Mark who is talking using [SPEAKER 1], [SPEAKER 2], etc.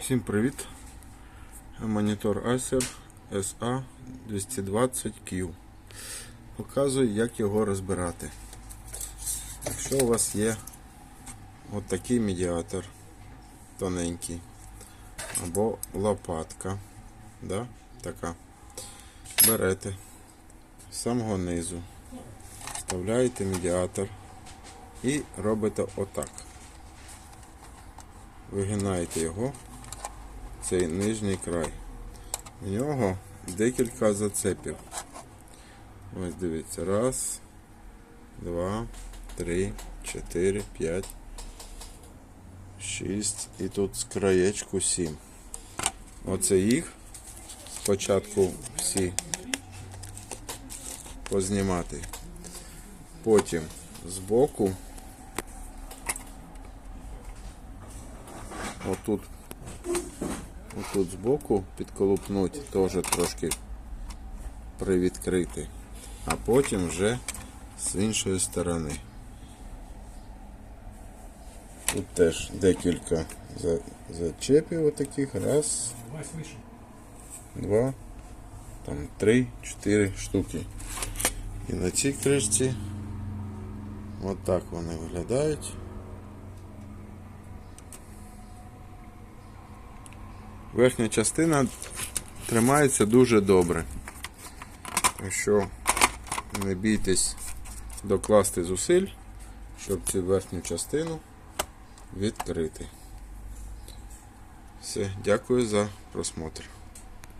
[SPEAKER 1] Всім привіт! Монітор Acer SA220Q. Показую, як його розбирати. Якщо у вас є от такий медіатор тоненький, або лопатка, да? така, берете з самого низу, вставляєте медіатор і робите отак. Вигинаєте його цей нижній край. В нього декілька зацепів. Ось дивіться. Раз, два, три, чотири, п'ять, шість. І тут з краєчку сім. Оце їх спочатку всі познімати. Потім збоку. Отут Отут збоку підколупнуть, теж трошки привідкрити, а потім вже з іншої сторони. Тут теж декілька зачепів отаких. Раз, два, там три, чотири штуки. І на цій кришці отак вони виглядають. Верхня частина тримається дуже добре. Якщо не бійтесь докласти зусиль, щоб цю верхню частину відкрити. Все, дякую за просмотр.